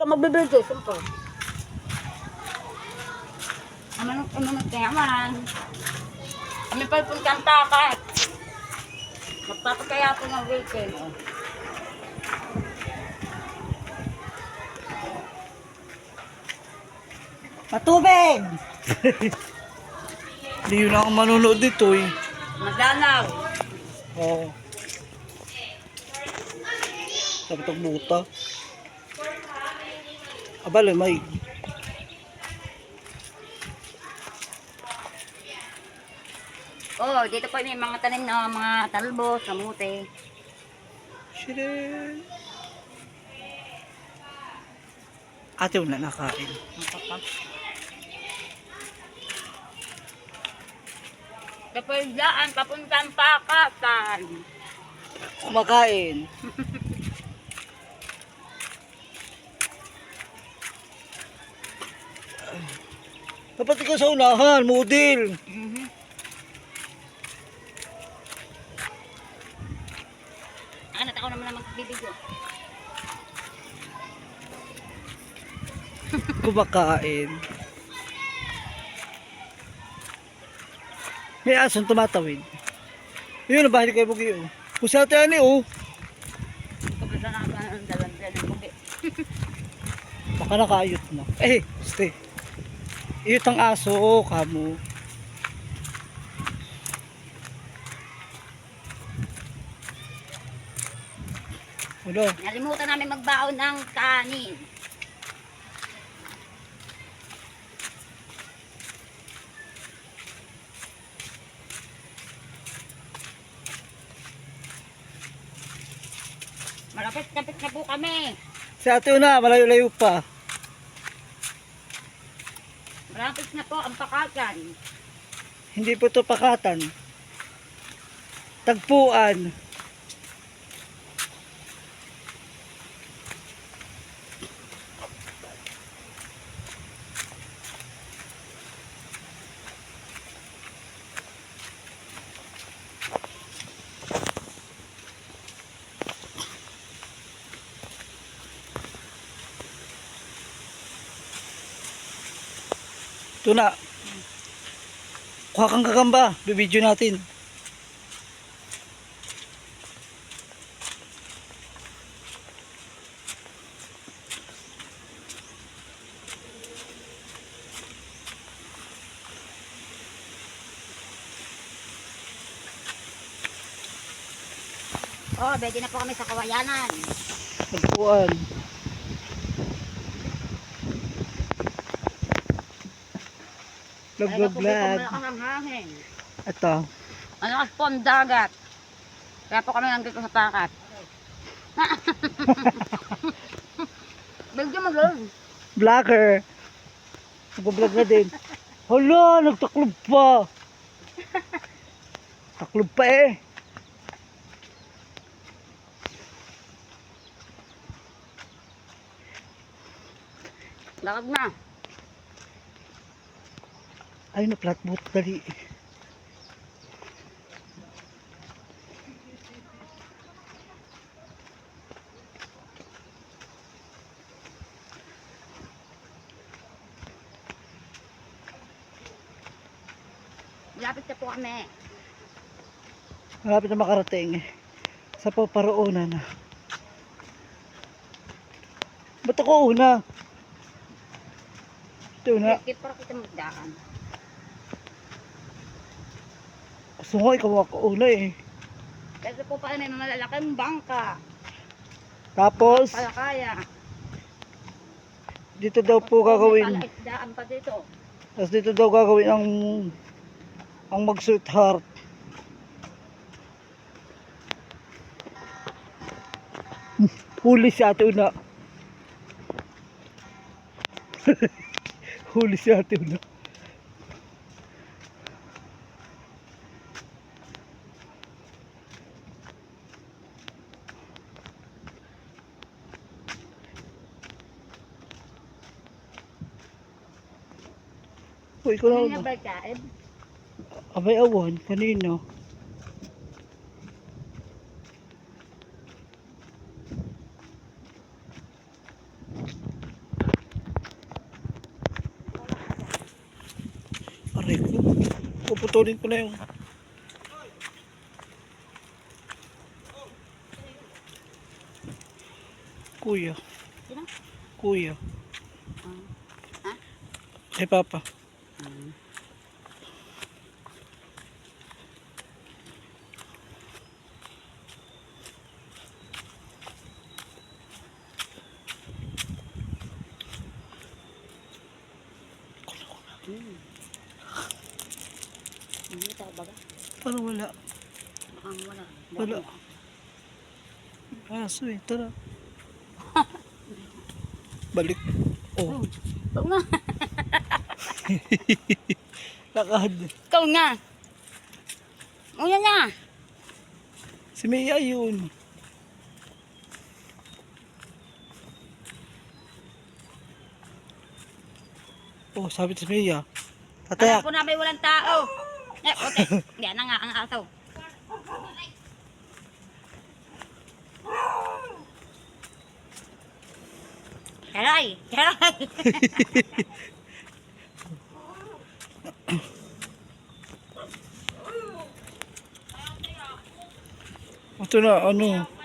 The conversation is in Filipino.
Ka. Ano nang ano nang kayaman? Kami pa yung kantakat. Magpapakaya po ng weekend. Oh. Patubig! Hindi yun ako manunood dito eh. Magdanaw. Oo. Sabi itong buta. Abala, may. Oh, dito pa may mga tanim na mga talbos, kamote. Shit. Ate wala nakain. Kapag daan, papuntang pakatan. Kumakain. Dapat ikaw sa unahan, model. Mhm. Anak ako naman na magbibigyo. Kumakain. May asong tumatawid. Yun ang bahay kay Bugi oh. Kung sa ate ani oh. Na. Baka nakayot na. Eh, stay. Iyot ang aso, oh, kamo. Ano? Nalimutan namin magbaon ng kanin. Malapit-lapit na po kami. Si ate una, malayo-layo pa. Malapit na po ang pakatan. Hindi po to pakatan. Tagpuan. Ito na. Kuha kang kakamba. Bibidyo natin. Oh, pwede na po kami sa kawayanan. Tagpuan. Vlog, vlog, vlog. Malakas ang hangin. Ito. Malakas po ang dagat. Kaya po kami nandito sa pakat. Medyo mag Vlogger. Nag-vlog na din. Hala, nagtaklob pa. Taklob pa eh. Lakad na. Ay, na flatboat dali. Lapit na po kami. Malapit na makarating. Sa paparoonan na. Ba't ako una? Ito na. Kaya para kita magdaan. Gusto ko ikaw ako una eh. Kasi po pala may malalaking bangka. Tapos, Palakaya. dito daw po gagawin. Palaisdaan pa dito. Tapos dito daw gagawin ang ang mag-sweetheart. Huli si ate una. Huli si ate una. ko, ikaw na ako. Abay awan, kanino? Aray ko. Puputulin ko na yung... Kuya. Kuya. Kay Papa. Hmm. Hindi tayo baga. Parang wala. Mukhang wala. Wala. Aso eh. Tara. Balik. Oh. Ikaw nga. Lakad. Ikaw nga. Una na. Si Mia yun. Oh, sabi si Mia. Alam Tatayak. ko na may walang tao. Eh, okay. Yan na nga ang aso. Heray! Heray! Ito na, ano.